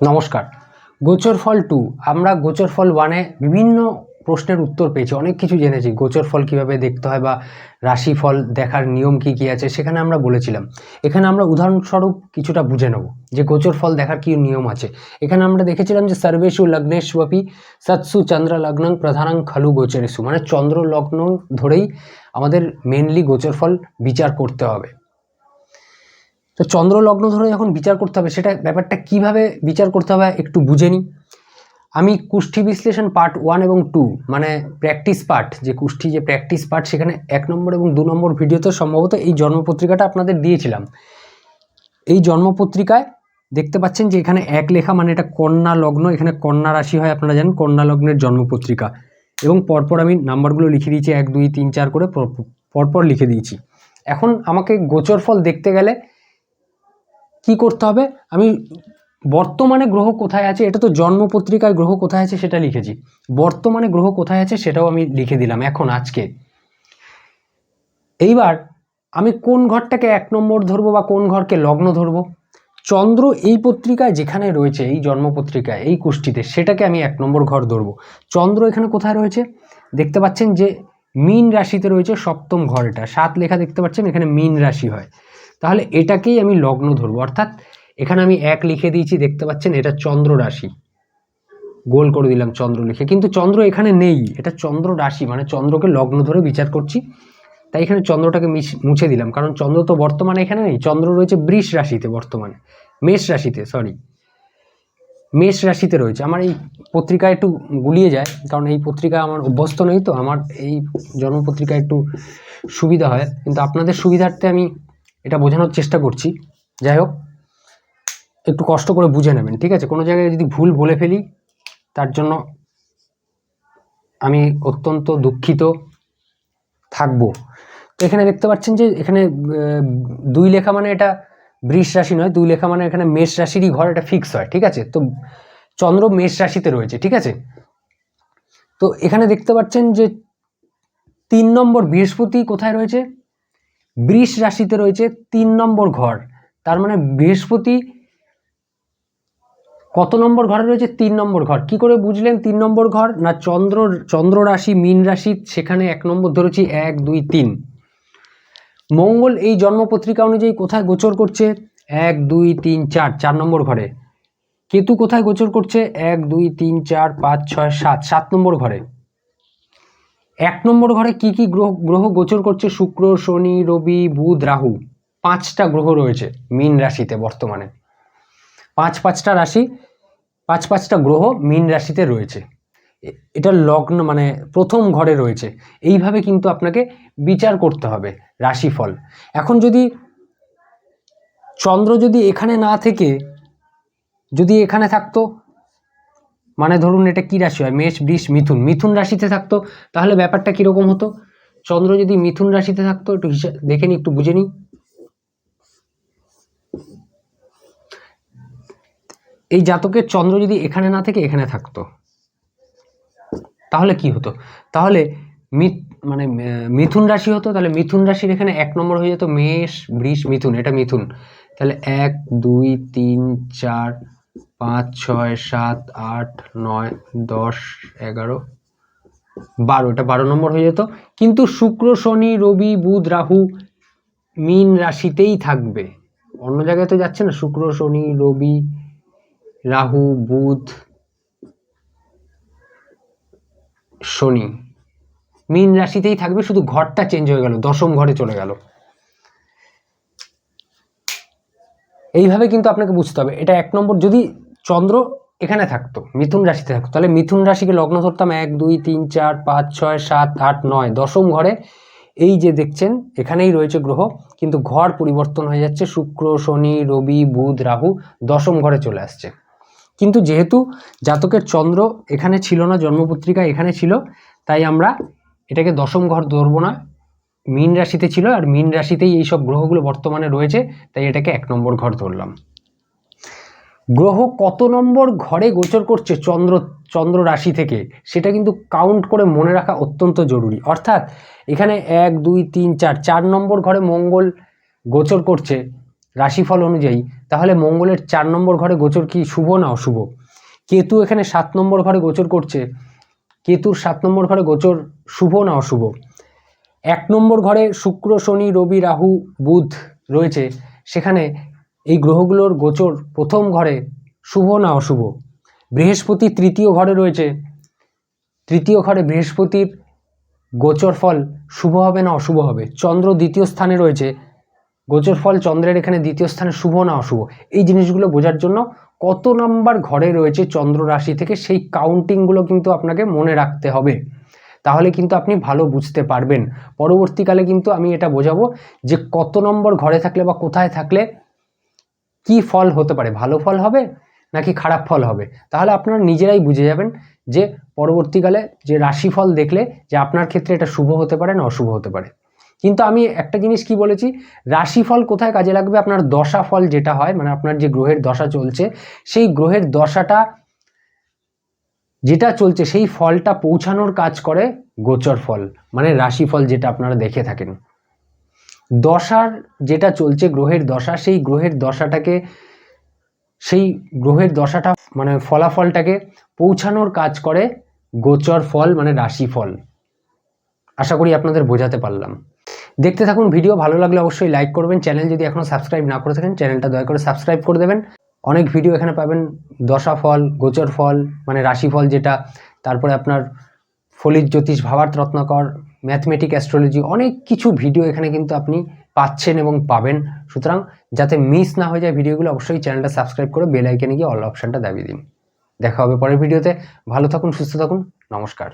নমস্কার। গোচর ফল টু আমরা গোচর ফল ওয়ানে বিভিন্ন প্রশ্নের উত্তর পেয়েছি, অনেক কিছু জেনেছি। গোচর ফল কীভাবে দেখতে হয় বা রাশিফল দেখার নিয়ম কি কি আছে, সেখানে আমরা বলেছিলাম। এখানে আমরা উদাহরণস্বরূপ কিছুটা বুঝে নেব যে গোচর ফল দেখার কি নিয়ম আছে। এখানে আমরা দেখেছিলাম যে সর্বেশু লগ্নেশ্বপি সৎসু চন্দ্র লগ্নং প্রধানাং খালু গোচরেশু মানে চন্দ্র লগ্ন ধরেই আমাদের মেনলি গোচর ফল বিচার করতে হবে। তো চন্দ্র লগ্ন ধরে যখন বিচার করতে হবে, সেটা ব্যাপারটা কীভাবে বিচার করতে হবে একটু বুঝে নিই। আমি কুষ্ঠি বিশ্লেষণ পার্ট ওয়ান এবং টু মানে প্র্যাকটিস পার্ট যে কুষ্ঠি যে প্র্যাকটিস পার্ট সেখানে এক নম্বর এবং দু নম্বর ভিডিওতে সম্ভবত এই জন্মপত্রিকাটা আপনাদের দিয়েছিলাম। এই জন্মপত্রিকায় দেখতে পাচ্ছেন যে এখানে এক লেখা মানে এটা কন্যা লগ্ন, এখানে কন্যা রাশি হয় আপনারা জানেন, কন্যা লগ্নের জন্মপত্রিকা। এবং পরপর আমি নাম্বারগুলো লিখে দিয়েছি, এক, দুই, তিন, চার করে, পর- পরপর লিখে দিয়েছি। এখন আমাকে গোচর ফল দেখতে গেলে কি করতে হবে? আমি বর্তমানে গ্রহ কোথায় আছে, এটা তো জন্ম পত্রিকায় গ্রহ কোথায় আছে সেটা লিখেছি। বর্তমানে গ্রহ কোথায় আছে সেটাও আমি লিখে দিলাম এখন, আজকে। এইবার আমি কোন ঘরটাকে এক নম্বর ধরবো বা কোন ঘরকে লগ্ন ধরবো? চন্দ্র এই পত্রিকায় যেখানে রয়েছে, এই জন্ম পত্রিকায়, এই কুষ্টিতে সেটাকে আমি এক নম্বর ঘর ধরবো। চন্দ্র এখানে কোথায় রয়েছে? দেখতে পাচ্ছেন যে, মিন রাশিতে রয়েছে সপ্তম ঘর এটা সাত লেখা দেখতে পাচ্ছেন, এখানে মিন রাশি হয়। তাহলে এটাকেই আমি লগ্ন ধরবো। অর্থাৎ এখানে আমি এক লিখে দিয়েছি, দেখতে পাচ্ছেন এটা চন্দ্র রাশি। গোল করে দিলাম চন্দ্র লিখে। কিন্তু চন্দ্র এখানে নেই, এটা চন্দ্র রাশি মানে চন্দ্রকে লগ্ন ধরে বিচার করছি। তাই এখানে চন্দ্রটাকে মুছে দিলাম, কারণ চন্দ্র তো বর্তমানে এখানে নেই। চন্দ্র রয়েছে বৃষ রাশিতে বর্তমানে। মেষ রাশিতে সরি মেষ রাশিতে রয়েছে। আমার এই পত্রিকা একটু গুলিয়ে যায়, কারণ এই পত্রিকা আমার অভ্যস্ত নেই তো। আমার এই জন্মপত্রিকা একটু সুবিধা হয়। কিন্তু আপনাদের সুবিধার্থে আমি এটা বোঝানোর চেষ্টা করছি। যাই হোক, একটু কষ্ট করে বুঝে নেবেন, ঠিক আছে? কোনো জায়গায় যদি ভুল বলে ফেলি, তার জন্য আমি অত্যন্ত দুঃখিত থাকব। তো এখানে দেখতে পাচ্ছেন যে, এখানে দুই লেখা মানে এটা বৃষ রাশি নয়, দুই লেখা মানে এখানে মেষ রাশিরই ঘর এটা ফিক্স হয়, ঠিক আছে? তো চন্দ্র মেষ রাশিতে রয়েছে, ঠিক আছে? তো এখানে দেখতে পাচ্ছেন যে, তিন নম্বর বৃহস্পতি কোথায় রয়েছে? বৃষ রাশিতে রয়েছে তিন নম্বর ঘর। তার মানে বৃহস্পতি কত নম্বর ঘরে রয়েছে? তিন নম্বর ঘর। কি করে বুঝলেন তিন নম্বর ঘর? না চন্দ্র চন্দ্র রাশি, মীন রাশি, সেখানে এক নম্বর ধরেছি এক, দুই, তিন। মঙ্গল এই জন্মপত্রিকা অনুযায়ী কোথায় গোচর করছে? এক, দুই, তিন, চার চার নম্বর ঘরে। কেতু কোথায় গোচর করছে? এক, দুই, তিন, চার, পাঁচ, ছয়, সাত সাত নম্বর ঘরে। এক নম্বর ঘরে কি কি গ্রহ গ্রহ গোচর করছে? শুক্র, শনি, রবি, বুধ, রাহু। পাঁচটা গ্রহ রয়েছে মীন রাশিতে বর্তমানে। পাঁচ পাঁচটা রাশি, পাঁচ পাঁচটা গ্রহ মীন রাশিতে রয়েছে। এটা লগ্ন মানে প্রথম ঘরে রয়েছে। এইভাবে কিন্তু আপনাকে বিচার করতে হবে রাশিফল। এখন যদি চন্দ্র যদি এখানে না থেকে, যদি এখানে থাকতো মানে ধরুন এটা কি রাশি হয়? মেষ, বৃষ, মিথুন। মিথুন রাশিতে থাকতো, তাহলে ব্যাপারটা কীরকম হতো? চন্দ্র যদি মিথুন রাশিতে থাকতো, একটু দেখে নিই একটু বুঝে নিই এই জাতকের চন্দ্র যদি এখানে না থেকে এখানে থাকতো, তাহলে কি হতো? তাহলে মানে মিথুন রাশি হতো, তাহলে মিথুন রাশির এখানে এক নম্বর হয়ে যেত মেষ, বৃষ, মিথুন। এটা মিথুন। তাহলে এক, দুই, তিন, চার পাঁচ, ছয়, সাত, আট, নয়, দশ, এগারো, বারো। এটা বারো নম্বর হয়ে যেত। কিন্তু শুক্র, শনি, রবি, বুধ, রাহু মীন রাশিতেই থাকবে। অন্য জায়গায় তো যাচ্ছে না। শুক্র, শনি, রবি, রাহু, বুধ, শনি। মীন রাশিতেই থাকবে। শুধু ঘরটা চেঞ্জ হয়ে গেল। দশম ঘরে চলে গেল। এইভাবে কিন্তু আপনাকে বুঝতে হবে। এটা এক নম্বর, যদি চন্দ্র এখানে থাকতো, মিথুন রাশিতে থাকতো, তাহলে মিথুন রাশিকে লগ্ন ধরতাম এক, দুই, তিন, চার, পাঁচ, ছয়, সাত, আট, নয়, দশম ঘরে। এই যে দেখছেন, এখানেই রয়েছে গ্রহ, কিন্তু ঘর পরিবর্তন হয়ে যাচ্ছে। শুক্র, শনি, রবি, বুধ, রাহু দশম ঘরে চলে আসছে। কিন্তু যেহেতু জাতকের চন্দ্র এখানে ছিল না, জন্মপত্রিকা এখানে ছিল, তাই আমরা এটাকে দশম ঘর ধরবো না। মীন রাশিতে ছিল আর মীন রাশিতেই এই সব গ্রহগুলো বর্তমানে রয়েছে, তাই এটাকে এক নম্বর ঘর ধরলাম। গ্রহ কত নম্বর ঘরে গোচর করছে চন্দ্র চন্দ্র রাশি থেকে, সেটা কিন্তু কাউন্ট করে মনে রাখা অত্যন্ত জরুরি। অর্থাৎ এখানে এক, দুই, তিন, চার চার নম্বর ঘরে মঙ্গল গোচর করছে রাশিফল অনুযায়ী, তাহলে মঙ্গলের চার নম্বর ঘরে গোচর কি শুভ না অশুভ? কেতু এখানে সাত নম্বর ঘরে গোচর করছে, কেতুর সাত নম্বর ঘরে গোচর শুভ না অশুভ? এক নম্বর ঘরে শুক্র, শনি, রবি, রাহু, বুধ রয়েছে। সেখানে এই গ্রহগুলোর গোচর প্রথম ঘরে শুভ না অশুভ? বৃহস্পতি তৃতীয় ঘরে রয়েছে। তৃতীয় ঘরে বৃহস্পতির গোচর ফল শুভ হবে না অশুভ হবে? চন্দ্র দ্বিতীয় স্থানে রয়েছে। গোচর ফল চন্দ্রের এখানে দ্বিতীয় স্থানে শুভ না অশুভ? এই জিনিসগুলো বোঝার জন্য কত নাম্বার ঘরে রয়েছে চন্দ্র রাশি থেকে সেই কাউন্টিংগুলো কিন্তু আপনাকে মনে রাখতে হবে। তাহলে কিন্তু আপনি ভালো বুঝতে পারবেন। পরবর্তীকালে কিন্তু আমি এটা বোঝাবো যে কত নম্বর ঘরে থাকলে বা কোথায় থাকলে কি ফল হতে পারে, ভালো ফল হবে নাকি খারাপ ফল হবে? তাহলে আপনারা নিজেরাই বুঝে যাবেন যে পরবর্তীকালে যে রাশিফল দেখলে যে আপনার ক্ষেত্রে এটা শুভ হতে পারে না অশুভ হতে পারে। কিন্তু আমি একটা জিনিস কি বলেছি, রাশিফল কোথায় কাজে লাগবে? আপনার দশা ফল যেটা হয় মানে আপনার যে গ্রহের দশা চলছে, সেই গ্রহের দশাটা যেটা চলছে, সেই ফলটা পৌঁছানোর কাজ করে গোচর ফল মানে রাশিফল যেটা আপনারা দেখে থাকেন। দশার যেটা চলছে, গ্রহের দশা, সেই গ্রহের দশাটাকে, সেই গ্রহের দশাটা মানে ফলাফলটাকে পৌঁছানোর কাজ করে গোচর ফল মানে রাশিফল। আশা করি আপনাদের বোঝাতে পারলাম। দেখতে থাকুন, ভিডিও ভালো লাগলে অবশ্যই লাইক করবেন। চ্যানেল যদি এখনও সাবস্ক্রাইব না করে থাকেন চ্যানেলটা দয়া করে সাবস্ক্রাইব করে দেবেন। অনেক ভিডিও এখানে পাবেন। দশা ফল, গোচর ফল মানে রাশিফল যেটা, তারপরে আপনার ফলিত জ্যোতিষ, ভাবার্থ রত্নাকর ম্যাথমেটিক অ্যাস্ট্রোলজি অনেক কিছু ভিডিও এখানে কিন্তু আপনি পাচ্ছেন এবং পাবেন। সুতরাং যাতে মিস না হয়ে যায় ভিডিওগুলো অবশ্যই চ্যানেলটা সাবস্ক্রাইব করে বেল আইকনে গিয়ে অল অপশানটা দাবি দিন। দেখা হবে পরের ভিডিওতে ভালো থাকুন, সুস্থ থাকুন। নমস্কার।